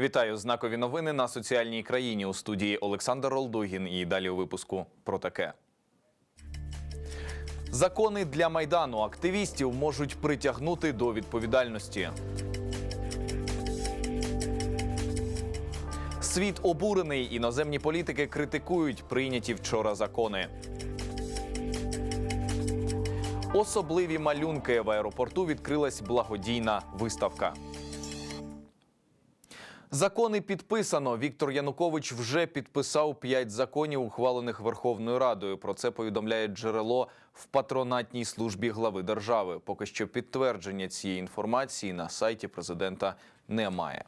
Вітаю знакові новини на соціальній країні у студії Олександр Олдугін. І далі у випуску про таке. Закони для майдану активістів можуть притягнути до відповідальності. Світ обурений. Іноземні політики критикують прийняті вчора закони. Особливі малюнки в аеропорту відкрилась благодійна виставка. Закони підписано. Віктор Янукович вже підписав п'ять законів, ухвалених Верховною Радою. Про це повідомляє джерело в патронатній службі глави держави. Поки що підтвердження цієї інформації на сайті президента немає.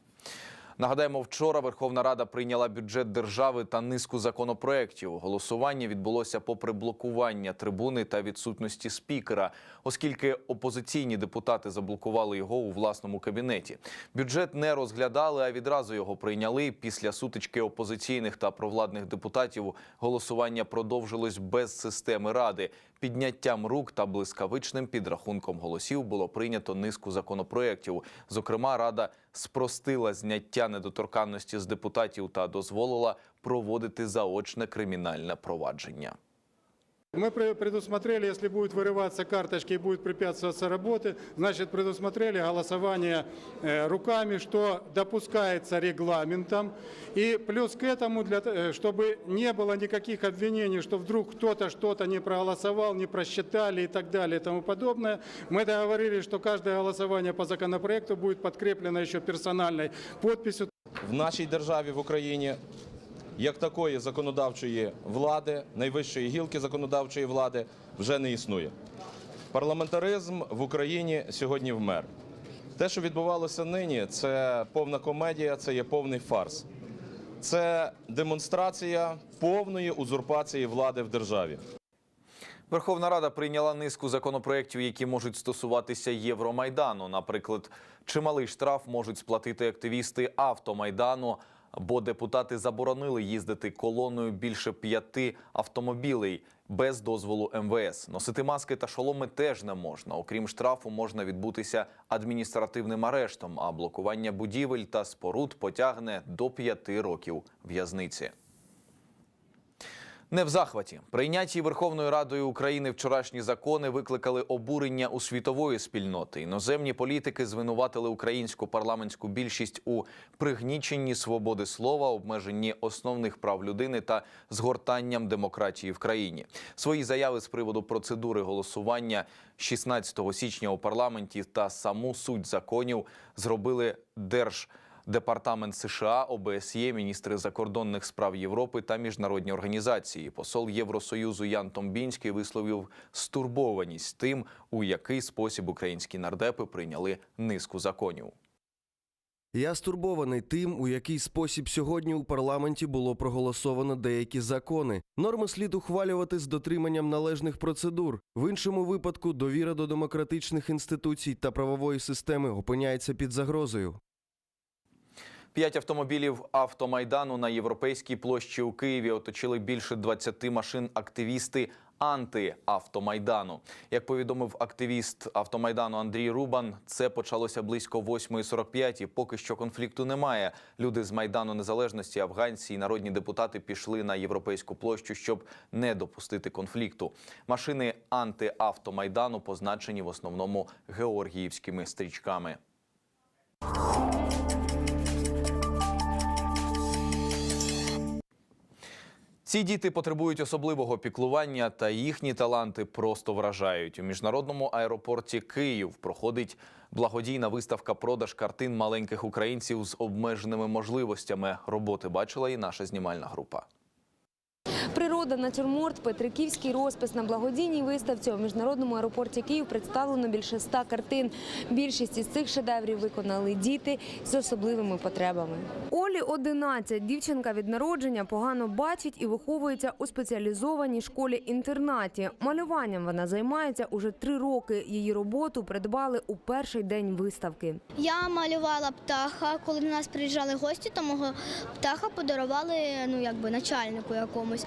Нагадаємо, вчора Верховна Рада прийняла бюджет держави та низку законопроєктів. Голосування відбулося попри блокування трибуни та відсутності спікера, оскільки опозиційні депутати заблокували його у власному кабінеті. Бюджет не розглядали, а відразу його прийняли. Після сутички опозиційних та провладних депутатів голосування продовжилось без системи ради. Підняттям рук та блискавичним підрахунком голосів було прийнято низку законопроєктів. Зокрема, рада спростила зняття недоторканності з депутатів та дозволила проводити заочне кримінальне провадження. Мы пре- предусмотрели, если будет вырываться карточки и будет препятствоваться работе, значит предусмотрели голосование э, руками, что допускается регламентом. И плюс к этому, для, т- э, чтобы не было никаких обвинений, что вдруг кто-то что-то не проголосовал, не просчитали и так далее и тому подобное, мы договорились, что каждое голосование по законопроекту будет подкреплено еще персональной подписью в нашій державі в Україні як такої законодавчої влади, найвищої гілки законодавчої влади вже не існує. Парламентаризм в Україні сьогодні вмер. Те, що відбувалося нині, це повна комедія, це є повний фарс. Це демонстрація повної узурпації влади в державі. Верховна Рада прийняла низку законопроєктів, які можуть стосуватися Євромайдану. Наприклад, чималий штраф можуть сплатити активісти автомайдану, бо депутати заборонили їздити колоною більше п'яти автомобілей без дозволу МВС. Носити маски та шоломи теж не можна. Окрім штрафу, можна відбутися адміністративним арештом, а блокування будівель та споруд потягне до п'яти років в'язниці. Не в захваті прийняті Верховною Радою України вчорашні закони викликали обурення у світової спільноти. Іноземні політики звинуватили українську парламентську більшість у пригніченні свободи слова, обмеженні основних прав людини та згортанням демократії в країні. Свої заяви з приводу процедури голосування 16 січня у парламенті та саму суть законів зробили держ. Департамент США, ОБСЄ, міністри закордонних справ Європи та міжнародні організації. Посол Євросоюзу Ян Томбінський висловив стурбованість тим, у який спосіб українські нардепи прийняли низку законів. Я стурбований тим, у який спосіб сьогодні у парламенті було проголосовано деякі закони. Норми слід ухвалювати з дотриманням належних процедур. В іншому випадку довіра до демократичних інституцій та правової системи опиняється під загрозою. П'ять автомобілів автомайдану на європейській площі у Києві оточили більше 20 машин активісти антиавтомайдану. Як повідомив активіст автомайдану Андрій Рубан, це почалося близько 8.45 і Поки що конфлікту немає. Люди з майдану незалежності, афганці і народні депутати пішли на європейську площу, щоб не допустити конфлікту. Машини антиавтомайдану позначені в основному георгіївськими стрічками. Ці діти потребують особливого піклування, та їхні таланти просто вражають. У міжнародному аеропорті Київ проходить благодійна виставка продаж картин маленьких українців з обмеженими можливостями. Роботи бачила і наша знімальна група. Природа, натюрморт, петриківський розпис на благодійній виставці у міжнародному аеропорті Київ представлено більше ста картин. Більшість із цих шедеврів виконали діти з особливими потребами. Олі 11. Дівчинка від народження погано бачить і виховується у спеціалізованій школі-інтернаті. Малюванням вона займається уже три роки. Її роботу придбали у перший день виставки. Я малювала птаха. Коли до нас приїжджали гості, то мого птаха подарували ну, якби, начальнику якомусь.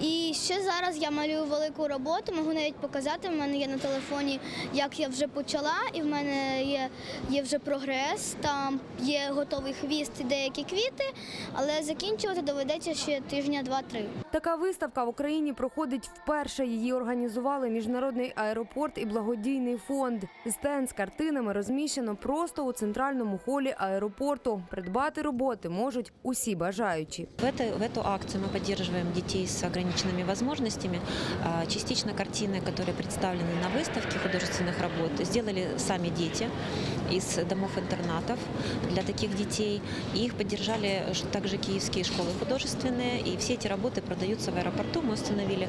І ще зараз я малюю велику роботу, можу навіть показати. В мене є на телефоні, як я вже почала, і в мене є, є вже прогрес. Там є готовий хвіст і деякі квіти, але закінчувати доведеться ще тижня два-три. Така виставка в Україні проходить вперше. Її організували міжнародний аеропорт і благодійний фонд. Стенд з картинами розміщено просто у центральному холі аеропорту. Придбати роботи можуть усі бажаючі. В, это, в эту акцию мы поддерживаем детей с ограниченными возможностями. А, Частично картины, которые представлены на выставке художественных работ, сделали сами дети из домов-интернатов для таких детей. И их поддержали также киевские школы художественные. И все эти работы продаются в аэропорту. Мы установили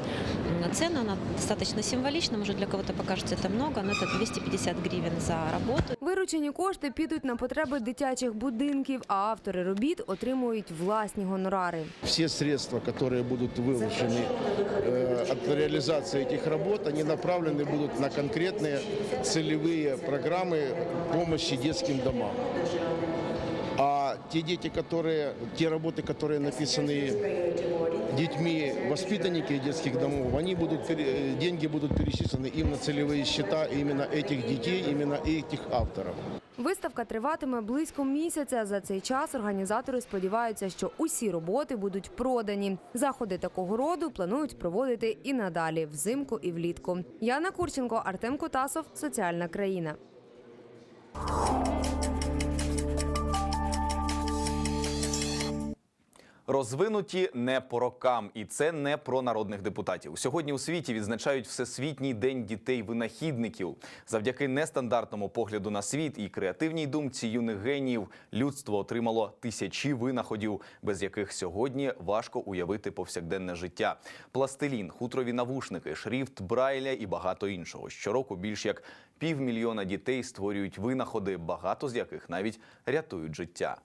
цену, она достаточно символична, может для кого-то покажется это много, но это 250 гривен за работу. Виручені кошти підуть на потреби дитячих будинків, а автори робіт отримують власні гонорари. Все средства, которые будут выложены э, от реализации этих работ, они направлены будут на конкретные целевые программы помощи детским домам. А те дети, которые, те работы, которые написаны детьми воспитанники детских домов, они будут, пере- э, деньги будут перечислены им на целевые счета именно этих детей, именно этих авторов. Виставка триватиме близько місяця. За цей час організатори сподіваються, що усі роботи будуть продані. Заходи такого роду планують проводити і надалі взимку і влітку. Яна Курченко, Артем Котасов, Соціальна країна. Розвинуті не по рокам, і це не про народних депутатів. Сьогодні у світі відзначають Всесвітній день дітей-винахідників. Завдяки нестандартному погляду на світ і креативній думці юних геніїв людство отримало тисячі винаходів, без яких сьогодні важко уявити повсякденне життя. Пластилін, хутрові навушники, шрифт Брайля і багато іншого. Щороку більш як півмільйона дітей створюють винаходи, багато з яких навіть рятують життя.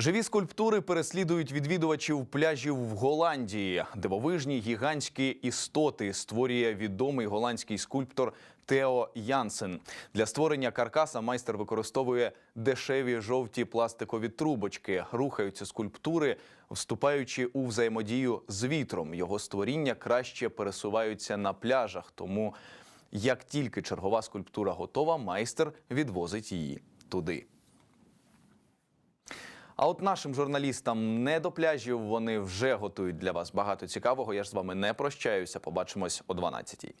Живі скульптури переслідують відвідувачів пляжів в Голландії. Дивовижні гігантські істоти створює відомий голландський скульптор Тео Янсен. Для створення каркаса майстер використовує дешеві жовті пластикові трубочки. Рухаються скульптури, вступаючи у взаємодію з вітром. Його створіння краще пересуваються на пляжах. Тому як тільки чергова скульптура готова, майстер відвозить її туди. А от нашим журналістам не до пляжів вони вже готують для вас багато цікавого. Я ж з вами не прощаюся. Побачимось о 12-й.